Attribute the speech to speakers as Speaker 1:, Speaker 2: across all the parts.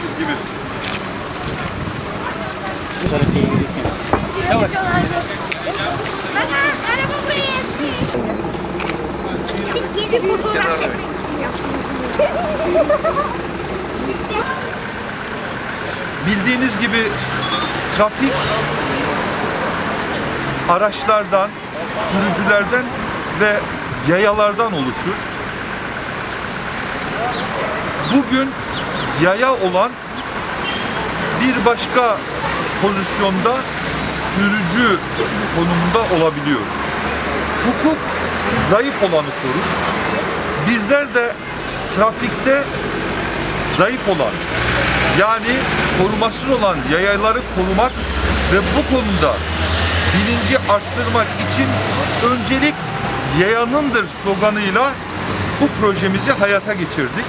Speaker 1: çizgimiz.
Speaker 2: Baba araba buraya ezmiş. Yeni fotoğraf çekmek için yaptım.
Speaker 1: Bildiğiniz gibi trafik araçlardan, sürücülerden ve yayalardan oluşur. Bugün yaya olan bir başka pozisyonda sürücü konumunda olabiliyor. Hukuk zayıf olanı korur. Bizler de trafikte zayıf olan yani korumasız olan yayaları korumak ve bu konuda bilinci arttırmak için öncelik yayanındır sloganıyla bu projemizi hayata geçirdik.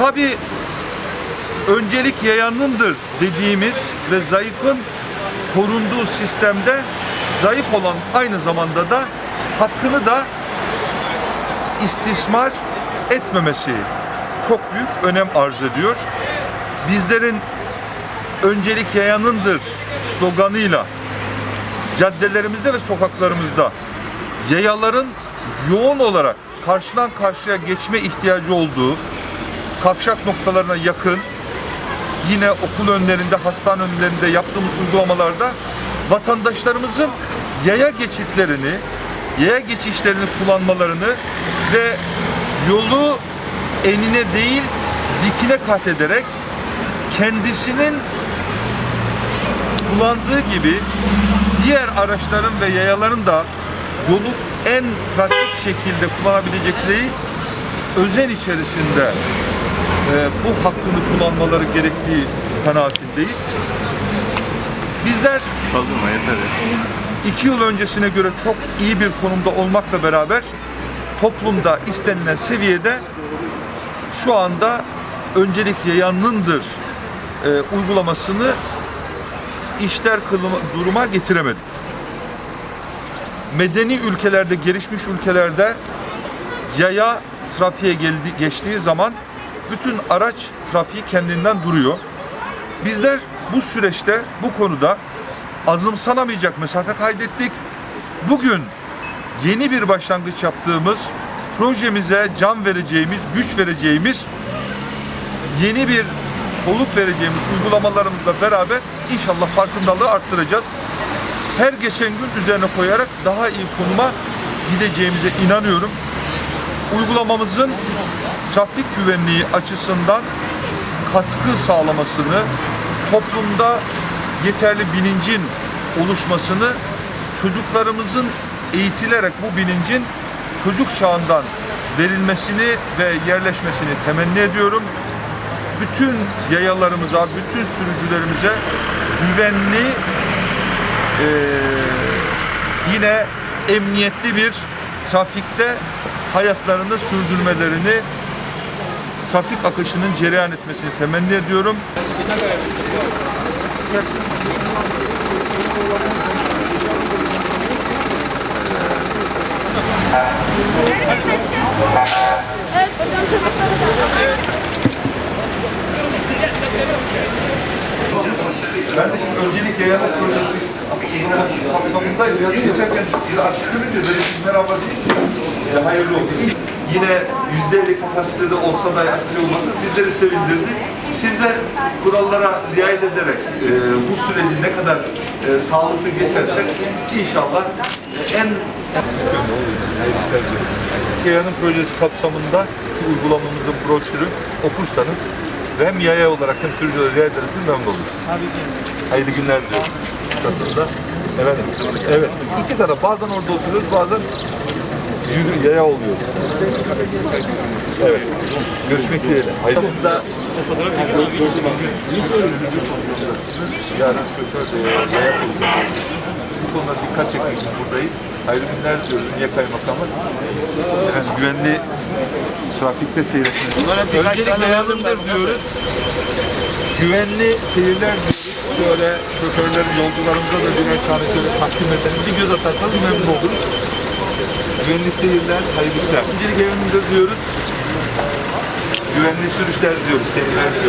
Speaker 1: Tabi öncelik yayanındır dediğimiz ve zayıfın korunduğu sistemde zayıf olan aynı zamanda da hakkını da istismar etmemesi çok büyük önem arz ediyor. Bizlerin öncelik yayanındır sloganıyla caddelerimizde ve sokaklarımızda yayaların yoğun olarak karşıdan karşıya geçme ihtiyacı olduğu kavşak noktalarına yakın yine okul önlerinde, hastane önlerinde yaptığımız uygulamalarda vatandaşlarımızın yaya geçitlerini, yaya geçişlerini kullanmalarını ve yolu enine değil dikine kat ederek kendisinin kullandığı gibi diğer araçların ve yayaların da yolu en pratik şekilde kullanabilecekleri özen içerisinde e, bu hakkını kullanmaları gerektiği kanaatindeyiz. Bizler
Speaker 3: Kaldırma yeter ya.
Speaker 1: iki yıl öncesine göre çok iyi bir konumda olmakla beraber toplumda istenilen seviyede şu anda öncelik yayanındır e, uygulamasını işler kılımı, duruma getiremedik. Medeni ülkelerde, gelişmiş ülkelerde yaya trafiğe geldi, geçtiği zaman bütün araç trafiği kendinden duruyor. Bizler bu süreçte bu konuda azımsanamayacak mesafe kaydettik. Bugün yeni bir başlangıç yaptığımız projemize can vereceğimiz, güç vereceğimiz yeni bir soluk vereceğimiz uygulamalarımızla beraber inşallah farkındalığı arttıracağız. Her geçen gün üzerine koyarak daha iyi konuma gideceğimize inanıyorum. Uygulamamızın trafik güvenliği açısından katkı sağlamasını, toplumda yeterli bilincin oluşmasını, çocuklarımızın eğitilerek bu bilincin çocuk çağından verilmesini ve yerleşmesini temenni ediyorum. Bütün yayalarımıza, bütün sürücülerimize güvenli, eee, yine emniyetli bir trafikte hayatlarını sürdürmelerini, trafik akışının cereyan etmesini temenni ediyorum. Ben öncelikle yana projesi kapsamında yazı geçerken bir. Böyle bir merhaba değil. Size hayırlı olsun. Yine yüzde elli kapasitede olsa da aşırı olması bizleri sevindirdi. Sizler kurallara riayet ederek e, bu süreci ne kadar e, sağlıklı geçersek inşallah e, en Kayanın projesi kapsamında uygulamamızın broşürü okursanız ve hem yaya olarak hem sürücülere riayet ederseniz memnun oluruz. Hayırlı günler diliyorum. Kasım'da. Efendim, evet. İki taraf. Bazen orada oturuyoruz, bazen yürü, yaya oluyoruz. Evet. Görüşmek dileğiyle. Hayırlı. Da yani şoför de yaya. Bu konuda dikkat çekmek için buradayız. Hayırlı günler diliyoruz. Niye kaymakamı? Efendim, güvenli trafikte seyretmesi. Öncelikle yanımdır diyoruz. Güvenli seyirler diyoruz. Şöyle şoförlerin, yolcularımıza da birer tane şöyle takdim edelim. Bir göz atarsanız memnun oluruz. Güvenli seyirler, hayırlı işler. Öncelikle yanımdır diyoruz. Güvenli sürüşler diyoruz, seyirler diyoruz.